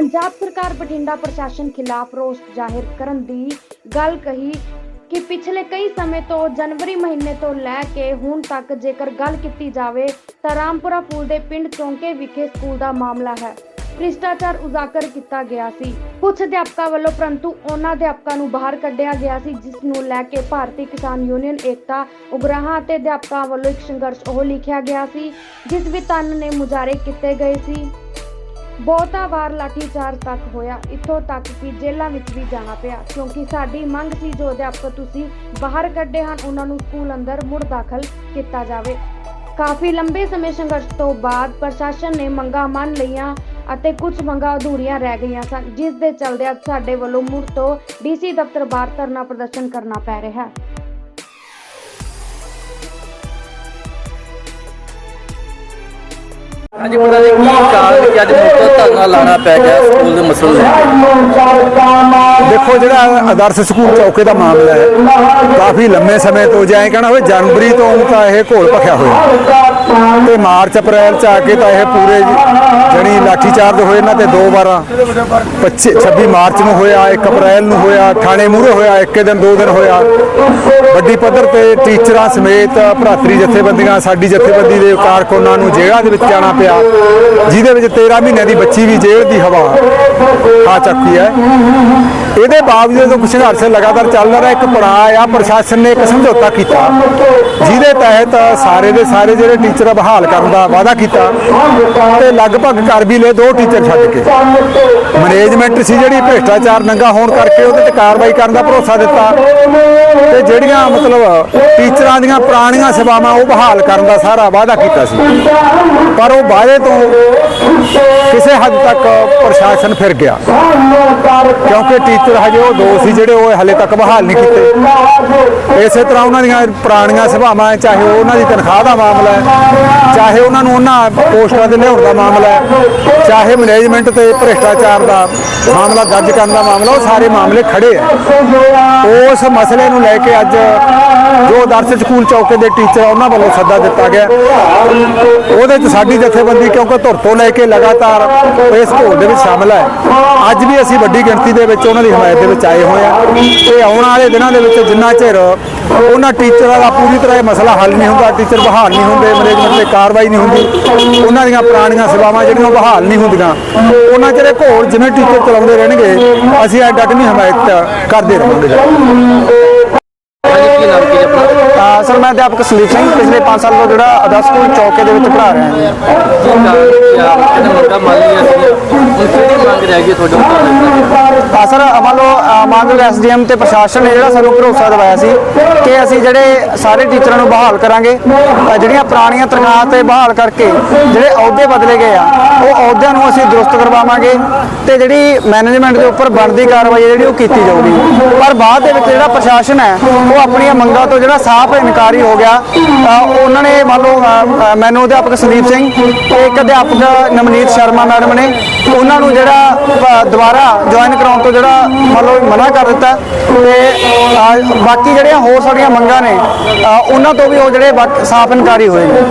ਪੰਜਾਬ ਸਰਕਾਰ ਬਠਿੰਡਾ ਪ੍ਰਸ਼ਾਸਨ ਖਿਲਾਫ ਰੋਸ ਜ਼ਾਹਿਰ ਕਰਨ ਦੀ ਗੱਲ ਕਹੀ ਕਿ ਪਿਛਲੇ ਕਈ ਸਮੇਂ ਤੋਂ ਜਨਵਰੀ ਮਹੀਨੇ ਤੋਂ ਲੈ ਕੇ ਹੁਣ ਤੱਕ ਜੇਕਰ ਗੱਲ ਕੀਤੀ ਜਾਵੇ ਤਾਂ ਰਾਮਪੁਰਾ ਫੂਲ ਦੇ ਪਿੰਡ ਚੌਂਕੇ ਵਿਖੇ ਸਕੂਲ ਦਾ ਮਾਮਲਾ ਹੈ। ਭ੍ਰਿਸ਼ਟਾਚਾਰ ਉਜਾਗਰ ਕੀਤਾ ਗਿਆ ਸੀ। ਕੁਝ ਅਧਿਆਪਕਾਂ ਵੱਲੋਂ ਪਰੰਤੂ ਉਹਨਾਂ ਅਧਿਆਪਕਾਂ ਨੂੰ ਬਾਹਰ ਕੱਢਿਆ ਗਿਆ ਸੀ, ਜਿਸ ਨੂੰ ਲੈ ਕੇ ਭਾਰਤੀ ਕਿਸਾਨ ਯੂਨੀਅਨ, ਏਕਤਾ, ਉਗਰਾਹਾਂ ਅਤੇ ਅਧਿਆਪਕਾਂ ਵੱਲੋਂ ਇੱਕ ਸੰਘਰਸ਼ ਉਹ ਲਿਖਿਆ ਗਿਆ ਸੀ, ਜਿਸ ਵਿੱਚ ਤਨ ਨੇ ਮੁਜ਼ਾਹਰੇ ਕੀਤੇ ਗਏ ਸੀ। ਬਹੁਤਾ ਵਾਰ ਲਾਠੀਚਾਰਜ ਤੱਕ ਹੋਇਆ। ਇੱਥੋਂ ਤੱਕ ਕਿ ਜੇਲ੍ਹਾਂ ਵਿੱਚ ਵੀ ਜਾਣਾ ਪਿਆ। ਕਿਉਂਕਿ ਸਾਡੀ ਮੰਗ ਸੀ ਜੋ ਅਧਿਆਪਕ ਤੁਸੀਂ ਬਾਹਰ ਕੱਢੇ ਹਨ, ਉਹਨਾਂ ਨੂੰ ਸਕੂਲ ਅੰਦਰ ਮੁੜ ਦਾਖਲ ਕੀਤਾ ਜਾਵੇ। ਕਾਫੀ ਲੰਬੇ ਸਮੇਂ ਸੰਘਰਸ਼ ਤੋਂ ਬਾਅਦ ਪ੍ਰਸ਼ਾਸਨ ਨੇ ਮੰਗਾਂ ਮੰਨ ਲਈਆਂ ਅਤੇ ਕੁਝ ਮੰਗਾਂ ਅਧੂਰੀਆਂ ਰਹਿ ਗਈਆਂ ਸਨ, ਜਿਸ ਦੇ ਚਲਦੇ ਅੱਜ ਸਾਡੇ ਵੱਲੋਂ ਮੁੜ ਤੋਂ ਡੀਸੀ ਦਫ਼ਤਰ ਬਾਹਰ ਧਰਨਾ ਪ੍ਰਦਰਸ਼ਨ ਕਰਨਾ ਪੈ ਰਿਹਾ। ਹੈ ਅੱਜ ਪਤਾ ਨਹੀਂ ਕੀ ਕਾਰਨ ਕਿ ਅੱਜ ਮੁੱਖ ਧਰਨਾ ਲਾਣਾ ਪੈ ਗਿਆ ਸਕੂਲ ਦੇ ਮਸਲੇ ਦੇਖੋ ਜਿਹੜਾ ਆਦਰਸ਼ ਸਕੂਲ ਚੌਕੇ ਦਾ ਮਾਮਲਾ ਹੈ ਕਾਫੀ ਲੰਮੇ ਸਮੇਂ ਤੋਂ ਜੇ ਐਂ ਕਹਿਣਾ ਹੋਵੇ ਜਨਵਰੀ ਤੋਂ ਤਾਂ ਇਹ ਘੋਲ ਭਖਿਆ ਹੋਇਆ। ਤੇ ਮਾਰਚ, ਅਪ੍ਰੈਲ ਚ ਆ ਕੇ ਤਾਂ ਇਹ ਪੂਰੇ ਜਣੀ ਲਾਠੀ ਚਾਰਜ ਹੋਏ ਇਹਨਾਂ ਤੇ ਦੋ ਵਾਰਾਂ। 25 26 ਮਾਰਚ ਨੂੰ ਹੋਇਆ 1 ਅਪ੍ਰੈਲ ਨੂੰ ਹੋਇਆ ਥਾਣੇ ਮੂਹਰੇ ਹੋਇਆ, ਇੱਕ ਦਿਨ ਦੋ ਦਿਨ ਹੋਇਆ। ਵੱਡੀ ਪੱਧਰ ਤੇ ਟੀਚਰਾਂ ਸਮੇਤ ਭਰਾਤਰੀ ਜਥੇਬੰਦੀਆਂ, ਸਾਡੀ ਜਥੇਬੰਦੀ ਦੇ ਕਾਰਕੁਨਾਂ ਨੂੰ ਜੇਲ੍ਹਾਂ ਦੇ ਵਿੱਚ ਜਾਣਾ ਪਿਆ। ਜਿਹਦੇ ਵਿੱਚ 13 ਮਹੀਨਿਆਂ ਦੀ ਬੱਚੀ ਵੀ ਜੇਲ੍ਹ ਦੀ ਹਵਾ ਆ ਚੱਕੀ ਹੈ। ਇਹਦੇ ਬਾਵਜੂਦ ਜਦੋਂ ਸੰਘਰਸ਼ ਲਗਾਤਾਰ ਚੱਲਦਾ ਰਿਹਾ, ਇੱਕ ਪੜਾਅ ਆ ਪ੍ਰਸ਼ਾਸਨ ਨੇ ਇੱਕ ਸਮਝੌਤਾ ਕੀਤਾ, ਜਿਹਦੇ ਤਹਿਤ ਸਾਰੇ ਦੇ ਸਾਰੇ ਜਿਹੜੇ ਟੀਚਰ ਬਹਾਲ ਕਰਨ ਦਾ ਵਾਅਦਾ ਕੀਤਾ ਤੇ ਲਗਭਗ ਕਰ ਵੀ ਲਏ ਦੋ ਟੀਚਰ ਛੱਡ ਕੇ। ਮੈਨੇਜਮੈਂਟ ਸੀ ਜਿਹੜੀ, ਭ੍ਰਿਸ਼ਟਾਚਾਰ ਨੰਗਾ ਹੋਣ ਕਰਕੇ ਉਹਦੇ ਤੇ ਕਾਰਵਾਈ ਕਰਨ ਦਾ ਭਰੋਸਾ ਦਿੱਤਾ ਤੇ ਜਿਹੜੀਆਂ ਮਤਲਬ ਟੀਚਰਾਂ ਦੀਆਂ ਪੁਰਾਣੀਆਂ ਸੇਵਾਵਾਂ, ਉਹ ਬਹਾਲ ਕਰਨ ਦਾ ਸਾਰਾ ਵਾਅਦਾ ਕੀਤਾ ਸੀ। ਪਰ ਉਹ ਵਾਅਦੇ ਤੋਂ ਕਿਸੇ ਹੱਦ ਤੱਕ ਪ੍ਰਸ਼ਾਸਨ ਫਿਰ ਗਿਆ। ਕਿਉਂਕਿ ਟੀਚਰ ਹਜੇ ਉਹ ਦੋ ਸੀ ਜਿਹੜੇ ਉਹ ਹਲੇ ਤੱਕ ਬਹਾਲ ਨਹੀਂ ਕੀਤੇ। ਇਸੇ ਤਰ੍ਹਾਂ ਉਹਨਾਂ ਦੀਆਂ ਪੁਰਾਣੀਆਂ ਸਭਾਵਾਂ ਚਾਹੇ ਉਹਨਾਂ ਦੀ ਤਨਖਾਹ ਦਾ ਮਾਮਲਾ ਹੈ ਚਾਹੇ ਉਹਨਾਂ ਨੂੰ ਉਹਨਾਂ ਪੋਸਟਾਂ ਤੇ ਲਿਆਉਣ ਦਾ ਮਾਮਲਾ ਹੈ ਚਾਹੇ ਮੈਨੇਜਮੈਂਟ ਤੇ ਭ੍ਰਿਸ਼ਟਾਚਾਰ ਦਾ ਮਾਮਲਾ ਦਰਜ ਕਰਨ ਦਾ ਮਾਮਲਾ ਉਹ ਸਾਰੇ ਮਾਮਲੇ ਖੜੇ ਆ ਉਸ ਮਸਲੇ ਨੂੰ ਲੈ ਕੇ ਅੱਜ ਜੋ ਦਰਸ਼ ਸਕੂਲ ਚੌਕੇ ਦੇ ਟੀਚਰ ਆ, ਉਹਨਾਂ ਵੱਲੋਂ ਸੱਦਾ ਦਿੱਤਾ ਗਿਆ। ਉਹਦੇ ਚ ਸਾਡੀ ਜਥੇਬੰਦੀ ਕਿਉਂਕਿ ਧੁਰ ਤੋਂ ਲੈ ਕੇ ਲਗਾਤਾਰ ਇਸ ਘੋਲ ਦੇ ਵਿੱਚ ਸ਼ਾਮਲ ਹੈ। ਅੱਜ ਵੀ ਅਸੀਂ ਵੱਡੀ ਗਿਣਤੀ ਦੇ ਵਿੱਚ ਉਹਨਾਂ ਦੀ ਹਮਾਇਤ ਦੇ ਵਿੱਚ ਆਏ ਹੋਏ ਆ ਤੇ ਆਉਣ ਵਾਲੇ ਦਿਨਾਂ ਦੇ ਵਿੱਚ ਜਿੰਨਾ ਚਿਰ ਉਹਨਾਂ ਟੀਚਰਾਂ ਦਾ ਪੂਰੀ ਤਰ੍ਹਾਂ ਇਹ ਮਸਲਾ ਹੱਲ ਨਹੀਂ ਹੁੰਦਾ ਟੀਚਰ ਬਹਾਲ ਨਹੀਂ ਹੁੰਦੇ ਮੈਨੇਜਮੈਂਟ ਤੇ ਕਾਰਵਾਈ ਨਹੀਂ ਹੁੰਦੀ। ਉਹਨਾਂ ਦੀਆਂ ਪੁਰਾਣੀਆਂ ਸੇਵਾਵਾਂ ਜਿਹੜੀਆਂ ਉਹ ਬਹਾਲ ਨਹੀਂ ਹੁੰਦੀਆਂ। ਉਹਨਾਂ ਚਿਰ ਘੋਲ ਜਿਵੇਂ ਟੀਚਰ ਚਲਾਉਂਦੇ ਰਹਿਣਗੇ ਅਸੀਂ ਇਹ ਡਟਵੀਂ ਹਮਾਇਤ ਕਰਦੇ ਰਹਾਂਗੇ। ਸਰ ਮੈਂ ਅਧਿਆਪਕ ਸੰਦੀਪ ਸਿੰਘ ਪਿਛਲੇ 5 ਸਾਲ ਤੋਂ ਜਿਹੜਾ ਆਦਰਸ਼ ਸਕੂਲ ਚੌਕੇ ਦੇ ਵਿੱਚ ਪੜ੍ਹਾ ਰਿਹਾ ਹਾਂ। ਇਹਨੇ ਮੰਗਾ ਮੰਨ ਲਿਆ ਸੀ ਕਿਹੜੀ ਮੰਗ ਰਹਿ ਗਈ ਤੁਹਾਡੇ ਸਰ ਮੰਨ ਲਓ, ਅਹ ਮਾਨਯੋਗ ਐਸਡੀਐਮ ਤੇ ਪ੍ਰਸ਼ਾਸਨ ਨੇ ਜਿਹੜਾ ਸਾਨੂੰ ਭਰੋਸਾ ਦਿਵਾਇਆ ਸੀ ਕਿ ਅਸੀਂ ਜਿਹੜੇ ਸਾਰੇ ਟੀਚਰਾਂ ਨੂੰ ਬਹਾਲ ਕਰਾਂਗੇ ਜਿਹੜੀਆਂ ਪੁਰਾਣੀਆਂ ਤਨਖਾਹਾਂ ਤੇ ਬਹਾਲ ਕਰਕੇ ਜਿਹੜੇ ਅਹੁਦੇ ਬਦਲੇ ਗਏ ਆ, ਉਹ ਅਹੁਦਿਆਂ ਨੂੰ ਅਸੀਂ ਦਰੁਸਤ ਕਰਵਾਵਾਂਗੇ ਤੇ ਜਿਹੜੀ ਮੈਨੇਜਮੈਂਟ ਦੇ ਉੱਪਰ ਬਣਦੀ ਕਾਰਵਾਈ ਹੈ ਜਿਹੜੀ ਉਹ ਕੀਤੀ ਜਾਊਗੀ। ਪਰ ਬਾਅਦ ਦੇ ਵਿੱਚ ਜਿਹੜਾ ਪ੍ਰਸ਼ਾਸਨ ਹੈ, ਉਹ ਆਪਣੀਆਂ ਮੰਗਾਂ ਤੋਂ ਜਿਹੜਾ ਸਾਫ਼ ਇਨਕਾਰੀ ਹੋ ਗਿਆ ਉਹਨਾਂ ਨੇ ਮੰਨ ਲਓ ਮੈਨੂੰ ਅਧਿਆਪਕ ਸੰਦੀਪ ਸਿੰਘ ਤੇ ਇੱਕ ਅਧਿਆਪਕ ਨਵਨੀਤ ਸ਼ਰਮਾ ਮੈਡਮ ਨੇ ਉਹਨਾਂ ਨੂੰ ਜਿਹੜਾ ਦੁਬਾਰਾ ਜੁਆਇਨ ਕਰਾਉਣ ਤੋਂ ਜਿਹੜਾ ਮਤਲਬ ਮਨਾ ਕਰ ਦਿੱਤਾ ਤੇ ਬਾਕੀ ਜਿਹੜੀਆਂ ਹੋਰ ਸਾਡੀਆਂ ਮੰਗਾਂ ਨੇ ਉਹਨਾਂ ਤੋਂ ਵੀ ਉਹ ਜਿਹੜੇ ਬਾਕ- ਸਾਫ਼ ਇਨਕਾਰੀ ਹੋਏ ਨੇ।